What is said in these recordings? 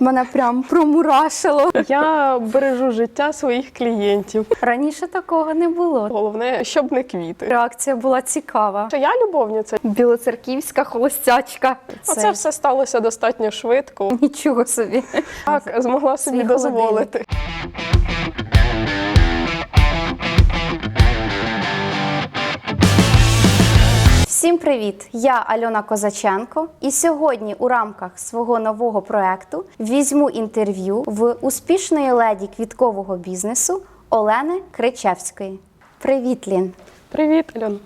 мене прям промурашило. Я бережу життя своїх клієнтів. Раніше такого не було. Головне, щоб не квіти. Реакція була цікава. Чи я любовниця. Білоцерківська холостячка. Оце все сталося достатньо швидко. Нічого собі. Так, змогла собі Свій дозволити. Всім привіт! Я Альона Козаченко, і сьогодні у рамках свого нового проекту візьму інтерв'ю в успішної леді квіткового бізнесу Олени Кричевської. Привіт, Лін! Привіт, Альон.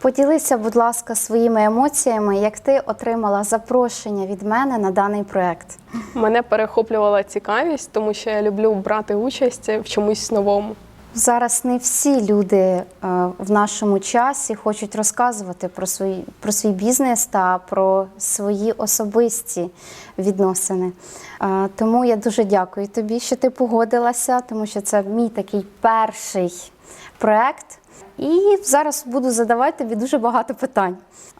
Поділися, будь ласка, своїми емоціями, як ти отримала запрошення від мене на даний проект. Мене перехоплювала цікавість, тому що я люблю брати участь в чомусь новому. Зараз не всі люди е, в нашому часі хочуть розказувати про свій, про свій бізнес та про свої особисті відносини. Е, Тому я дуже дякую тобі, що ти погодилася, тому що це мій такий перший проект. І зараз буду задавати тобі дуже багато питань.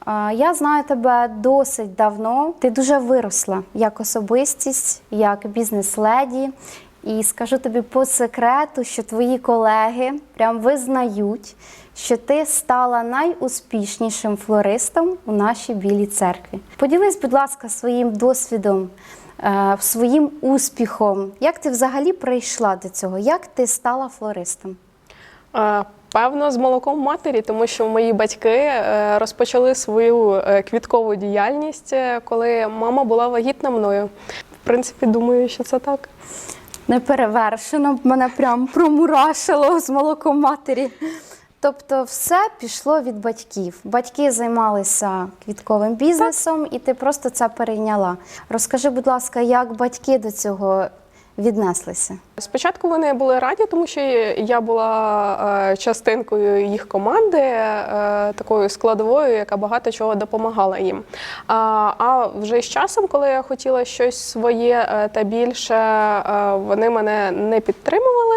Е, Я знаю тебе досить давно. Ти дуже виросла як особистість, як бізнес-леді. І скажу тобі по секрету, що твої колеги прям визнають, що ти стала найуспішнішим флористом у нашій білій церкві. Поділись, будь ласка, своїм досвідом, е, своїм успіхом. Як ти взагалі прийшла до цього? Як ти стала флористом? Е, Певно, з молоком матері, тому що мої батьки е, розпочали свою квіткову діяльність, коли мама була вагітна мною. В принципі, думаю, що це так. Неперевершено, мене прям промурашило з молоком матері. Тобто, все пішло від батьків. Батьки займалися квітковим бізнесом, і ти просто це перейняла. Розкажи, будь ласка, як батьки до цього віднеслися? Спочатку вони були раді, тому що я була е, частинкою їх команди, е, такою складовою, яка багато чого допомагала їм. А, вже з часом, коли я хотіла щось своє е, та більше, вони мене не підтримували,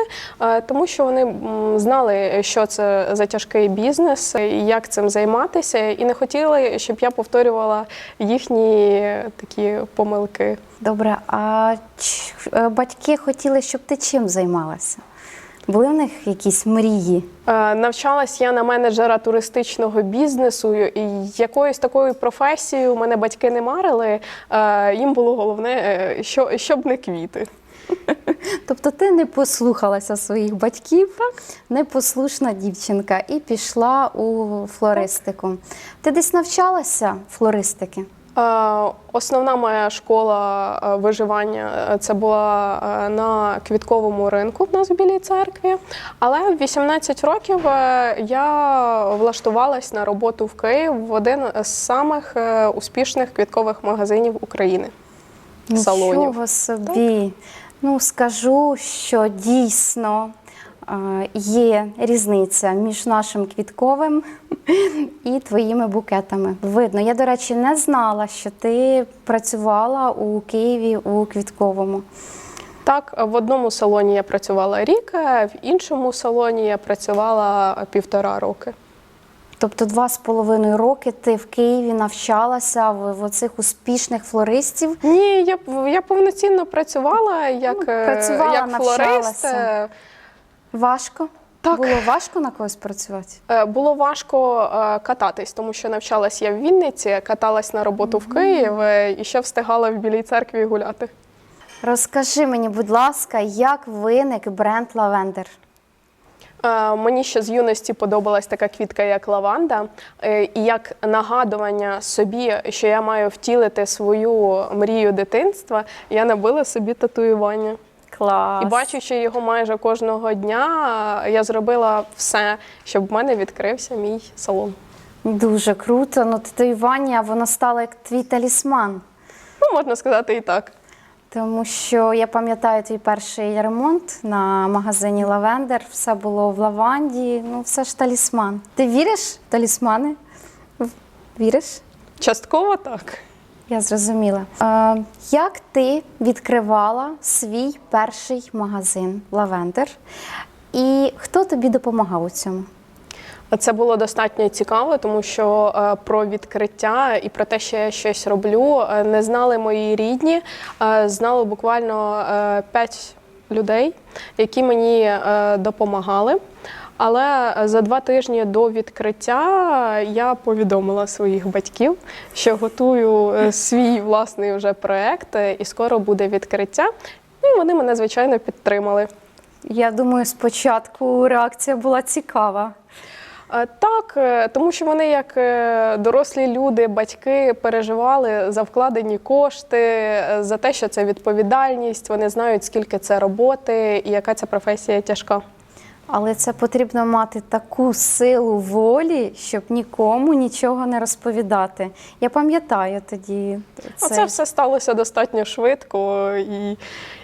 тому що вони знали, що це за тяжкий бізнес, як цим займатися, і не хотіли, щоб я повторювала їхні такі помилки. Добре, а е, батьки хотіли, щоб ти чим займалася? Були в них якісь мрії? Е, Навчалась я на менеджера туристичного бізнесу, і якоюсь такою професією мене батьки не марили. Е, Їм було головне, що, щоб не квіти. Тобто ти не послухалася своїх батьків, непослушна дівчинка, і пішла у флористику. Ти десь навчалася флористики? Основна моя школа е, виживання е, це була е, на квітковому ринку в нас в Білій церкві. Але в 18 років я влаштувалась на роботу в Київ в один з самих успішних квіткових магазинів України. Салонів. Нічого собі. Ну, скажу, що дійсно є різниця між нашим квітковим і твоїми букетами. Видно. Я, до речі, не знала, що ти працювала у Києві у квітковому. Так, в одному салоні я працювала рік, а в іншому салоні я працювала півтора роки. Тобто два з половиною роки ти в Києві навчалася в, в оцих успішних флористів. Ні, я, я повноцінно працювала як, Ну, е, працювала, як флорист. навчалася. Важко? Так. Було важко на когось працювати? е, Було важко е, кататись, тому що навчалась я в Вінниці, каталась на роботу в Київ е, і ще встигала в Білій церкві гуляти. Розкажи мені, будь ласка, як виник бренд Лавендер? Е, Мені ще з юності подобалась така квітка, як лаванда, е, і як нагадування собі, що я маю втілити свою мрію дитинства, я набила собі татуювання. Клас. І бачучи його майже кожного дня, я зробила все, щоб в мене відкрився мій салон. Дуже круто. Ну, татуювання, воно стало як твій талісман. Ну, можна сказати і так. Тому що я пам'ятаю твій перший ремонт на магазині Лавендер. Все було в лаванді. Ну, все ж талісман. Ти віриш в талісмани? Віриш? Частково так. Я зрозуміла. Е, як ти відкривала свій перший магазин Лавендер? І хто тобі допомагав у цьому? Це було достатньо цікаво, тому що е, про відкриття і про те, що я щось роблю, е, не знали мої рідні, е, знало буквально е, п'ять людей, які мені допомагали. Але за два тижні до відкриття я повідомила своїх батьків, що готую е, свій власний вже проект, е, і скоро буде відкриття. Ну і вони мене звичайно підтримали. Я думаю, спочатку реакція була цікава. Е, Так, е, тому що вони, як е, дорослі люди, батьки, переживали за вкладені кошти, е, за те, що це відповідальність. Вони знають, скільки це роботи і яка ця професія тяжка. Але це потрібно мати таку силу волі, щоб нікому нічого не розповідати. Я пам'ятаю тоді. А це все сталося достатньо швидко і,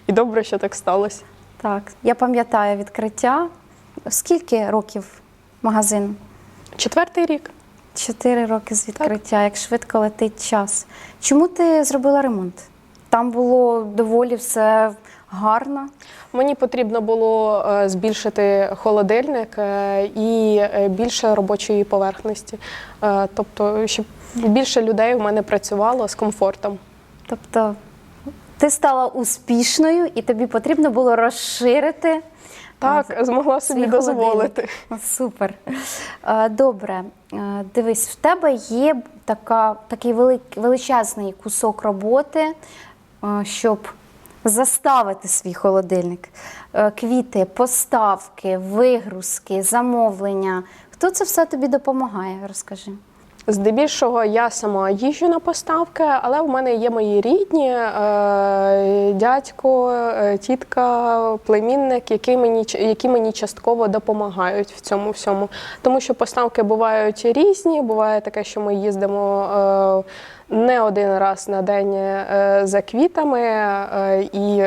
і добре, що так сталося. Так, я пам'ятаю відкриття. Скільки років магазин? Четвертий рік. Чотири роки з відкриття, як швидко летить час. Чому ти зробила ремонт? Там було доволі все гарно. Мені потрібно було е, збільшити холодильник е, і е, більше робочої поверхності. Тобто, щоб більше людей у мене працювало з комфортом. Тобто ти стала успішною і тобі потрібно було розширити. Так, змогла собі дозволити. Супер. Добре, дивись, в тебе є така, такий велик, величезний кусок роботи, щоб заставити свій холодильник. Е, Квіти, поставки, вигрузки, замовлення. Хто це все тобі допомагає? Розкажи. Здебільшого я сама їжджу на поставки, але в мене є мої рідні, е, дядько, е, тітка, племінник, які мені, які мені частково допомагають в цьому всьому. Тому що поставки бувають різні. Буває таке, що ми їздимо не один раз на день е, за квітами, е, і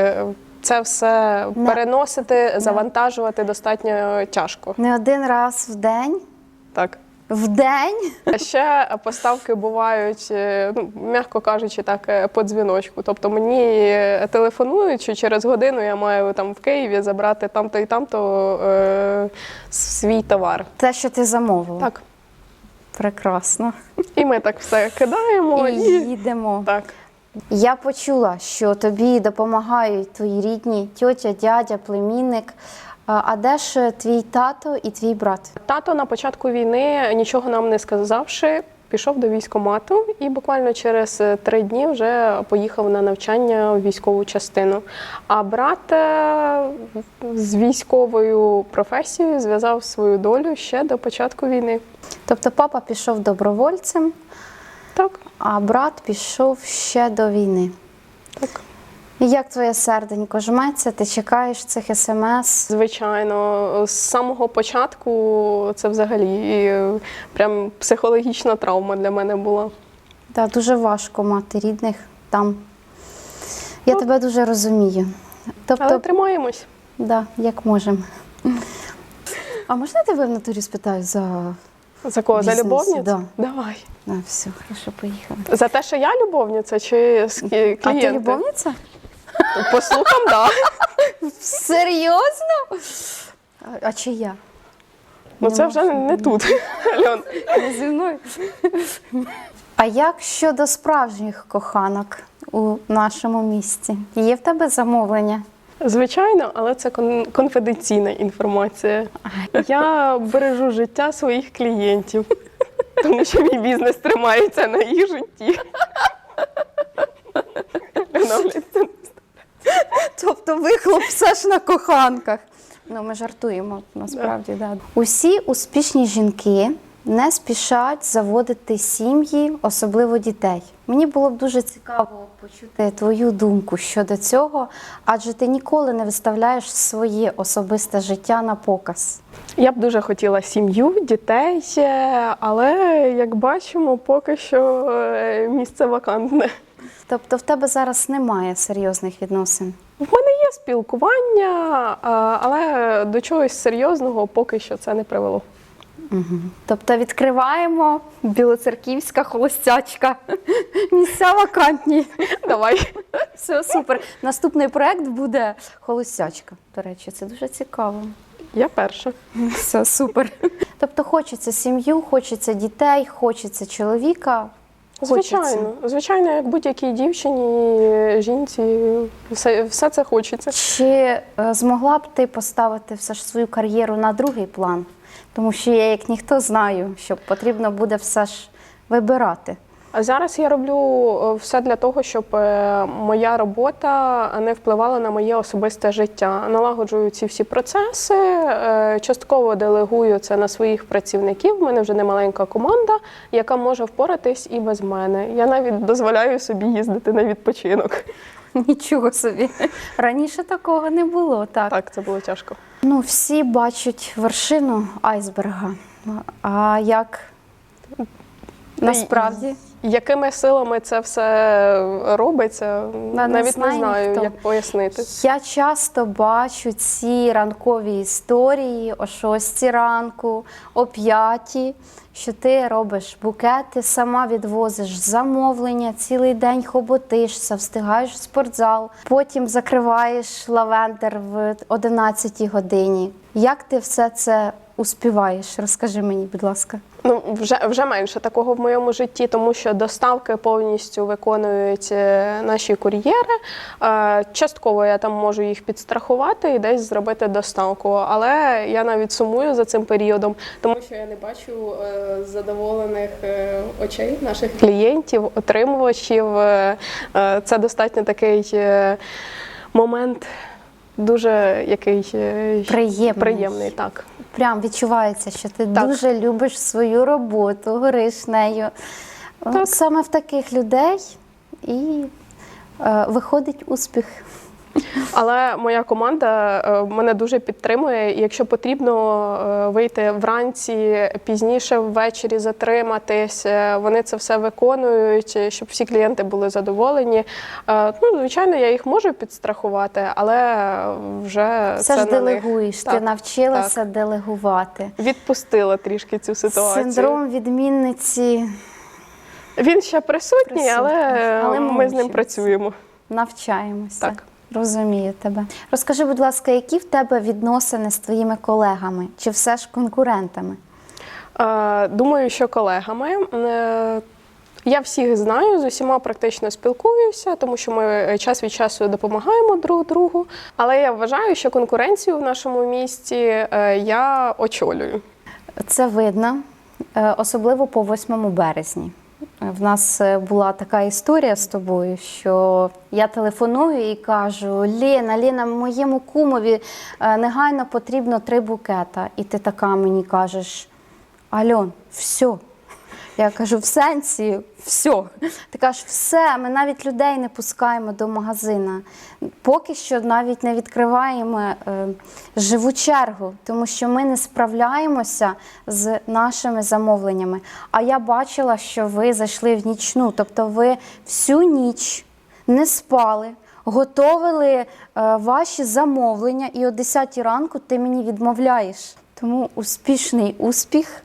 це все Не- переносити, завантажувати достатньо тяжко. Не один раз в день. Так. В день? А ще поставки бувають, е, ну, м'яко кажучи, так, по дзвіночку. Тобто мені телефонують, що через годину я маю там в Києві забрати там-то і там-то е, свій товар. Те, що ти замовила. Так. Прекрасно. І ми так все кидаємо І і, їдемо. так. Я почула, що тобі допомагають твої рідні, тьотя, дядя, племінник. А де ж твій тато і твій брат? Тато на початку війни, нічого нам не сказавши, пішов до військкомату і буквально через е, три дні вже поїхав на навчання в військову частину. А брат е, з військовою професією зв'язав свою долю ще до початку війни. Тобто папа пішов добровольцем, Так, а брат пішов ще до війни. так. І Як твоє серденько жметься? Ти чекаєш цих смс? Звичайно, з самого початку це взагалі е, прям психологічна травма для мене була. Да, дуже важко мати рідних там. Я тебе дуже розумію. Тобто, Але тримаємось. да, як можемо. А можна я тебе в натурі спитаю за. За кого? За любовницю? да. Давай. А, все, хорошо, поїхали. За те, що я любовниця, чи кі- А ти любовниця? По слухам, так. Серйозно? А, а чи я? Ну це вже не тут. Альон. Не зі мною. А як щодо справжніх коханок у нашому місті? Є в тебе замовлення? Звичайно, але це кон- конфіденційна інформація. Я бережу життя своїх клієнтів, тому що мій бізнес тримається на їх житті. Тобто вихлоп все ж на коханках. Ну, ми жартуємо насправді. Да. Усі успішні жінки не спішать заводити сім'ї, особливо дітей. Мені було б дуже цікаво почути твою думку щодо цього, адже ти ніколи не виставляєш своє особисте життя на показ. Я б дуже хотіла сім'ю, дітей, е, але як бачимо, поки що е, місце вакантне. Тобто в тебе зараз немає серйозних відносин. В мене є спілкування, але до чогось серйозного поки що це не привело. Тобто відкриваємо білоцерківська холостячка. Місця вакантні. Давай. Все супер. Наступний проект буде холостячка. До речі, це дуже цікаво. Я перша. Все супер. Тобто хочеться сім'ю, хочеться дітей, хочеться чоловіка. Хочеться. Звичайно, звичайно, як будь-якій дівчині, жінці, все, все це хочеться. Чи е, змогла б ти поставити все ж свою кар'єру на другий план? Тому що я, як ніхто, знаю, що потрібно буде все ж вибирати. А зараз я роблю е, все для того, щоб е, моя робота не впливала на моє особисте життя. Налагоджую ці всі процеси, е, частково делегую це на своїх працівників. У мене вже немаленька команда, яка може впоратись і без мене. Я навіть дозволяю собі їздити на відпочинок. Нічого собі. Раніше такого не було. Так. Так, це було тяжко. Ну, всі бачать вершину айсберга. А як насправді? Якими силами це все робиться, не навіть не знаю, ніхто. як пояснити. Я часто бачу ці ранкові історії о 6 ранку, о 5, що ти робиш букети, сама відвозиш замовлення, цілий день хоботишся, встигаєш в спортзал, потім закриваєш лавендер в 11 годині. Як ти все це успіваєш? Розкажи мені, будь ласка. Ну, вже, вже менше такого в моєму житті, тому що доставки повністю виконують е, наші кур'єри. Е, Частково я там можу їх підстрахувати і десь зробити доставку. Але я навіть сумую за цим періодом, тому що я не бачу е, задоволених очей наших клієнтів, отримувачів. Це достатньо такий момент. Дуже який Приємний. приємний, так. Прям відчувається, що ти Так. дуже любиш свою роботу, гориш нею. Так. Саме в таких людей і е, виходить успіх. Але моя команда е, мене дуже підтримує. І якщо потрібно е, вийти вранці, пізніше ввечері затриматись, е, вони це все виконують, щоб всі клієнти були задоволені. Ну, звичайно, я їх можу підстрахувати, але вже Все це ж на них. делегуєш, ти Так, навчилася делегувати. Відпустила трішки цю ситуацію. Синдром відмінниці Він ще присутній, Присутній, але, але ми з ним працюємо. навчаємося. Так. Розумію тебе. Розкажи, будь ласка, які в тебе відносини з твоїми колегами чи все ж конкурентами? Е, Думаю, що колегами. Е, Я всіх знаю, з усіма практично спілкуюся, тому що ми час від часу допомагаємо друг другу. Але я вважаю, що конкуренцію в нашому місті е, я очолюю. Це видно, е, особливо по 8 березні. В нас е, була така історія з тобою, що я телефоную і кажу: Лена, Лена, моєму кумові е, негайно потрібно три букета. І ти така мені кажеш: Альон, все. Я кажу, в сенсі, все. Ти кажеш, все, ми навіть людей не пускаємо до магазина. Поки що навіть не відкриваємо е, живу чергу, тому що ми не справляємося з нашими замовленнями. А я бачила, що ви зайшли в нічну, тобто ви всю ніч не спали. Готовили е, ваші замовлення, і о 10 ранку ти мені відмовляєш. Тому успішний успіх,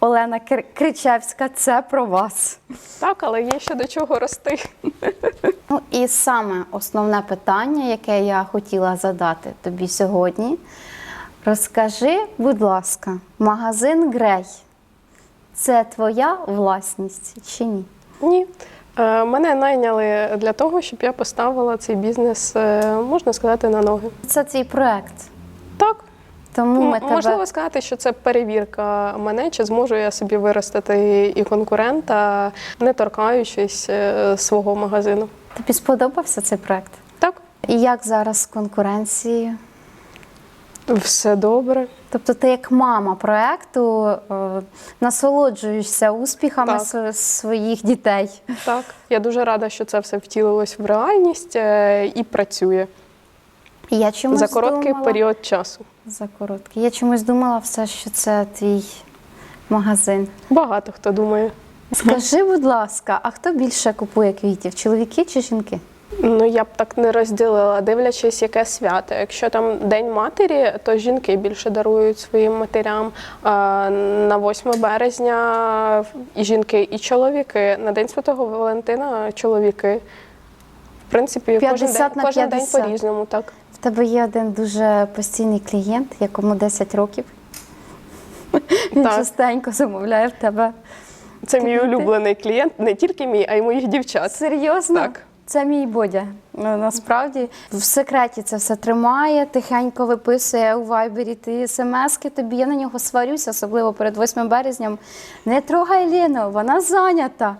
Олена Кир- Кричевська, це про вас. Так, але є ще до чого рости. Ну і саме основне питання, яке я хотіла задати тобі сьогодні. Розкажи, будь ласка, магазин Грей це твоя власність чи ні? Ні. Е, Мене найняли для того, щоб я поставила цей бізнес, е, можна сказати, на ноги. Це твій проект. Так, Тому ми тебе Можливо сказати, що це перевірка мене, чи зможу я собі виростити і конкурента, не торкаючись е, свого магазину. тобі сподобався цей проект. Так, І як зараз з конкуренцією? все добре. Тобто ти як мама проекту е, насолоджуєшся успіхами Так. своїх дітей. Так, я дуже рада, що це все втілилось в реальність е, і працює я чомусь за короткий думала, період часу. За короткий. Я чомусь думала все, що це твій магазин. Багато хто думає. Скажи, будь ласка, а хто більше купує квітів? Чоловіки чи жінки? Ну я б так не розділила, дивлячись, яке свято. Якщо там День матері, то жінки більше дарують своїм матерям. На 8 березня і жінки, і чоловіки. На День Святого Валентина чоловіки. Принципі, кожен 50 день, на кожен день 50. по-різному, так. В тебе є один дуже постійний клієнт, якому 10 років. Він частенько замовляє в тебе. Це мій улюблений клієнт, не тільки мій, а й моїх дівчат. Серйозно? Так. Це мій Бодя. Ну, Насправді в секреті це все тримає, тихенько виписує у вайбері ти смски тобі. Я на нього сварюся, особливо перед 8 березням. Не трогай Лену, вона зайнята.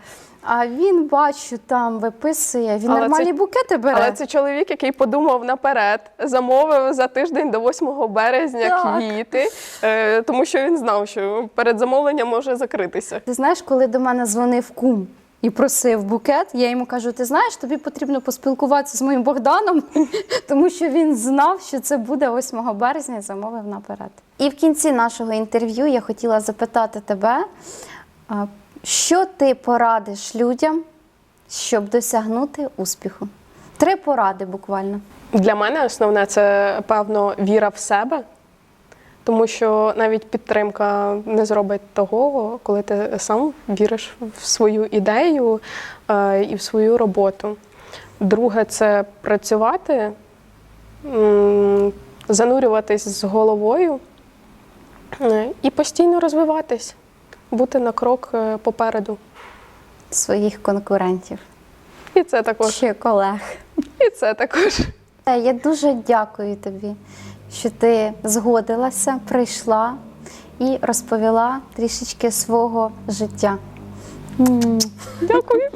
А він, бачу, там виписує, він Але нормальні це- букети бере. Але це чоловік, який подумав наперед, замовив за тиждень до 8 березня Так. квіти, е, тому що він знав, що перед замовленням може закритися. Ти знаєш, коли до мене дзвонив кум і просив букет, я йому кажу: ти знаєш, тобі потрібно поспілкуватися з моїм Богданом, тому що він знав, що це буде 8 березня і замовив наперед. І в кінці нашого інтерв'ю я хотіла запитати тебе, а, що ти порадиш людям, щоб досягнути успіху? Три поради буквально. Для мене основне це певно віра в себе, тому що навіть підтримка не зробить того, коли ти сам віриш в свою ідею е, і в свою роботу. Друге це працювати, занурюватись з головою е, і постійно розвиватись, бути на крок е, попереду. Своїх конкурентів І це також. чи колег. І це також. Я дуже дякую тобі, що ти згодилася, прийшла і розповіла трішечки свого життя. Дякую.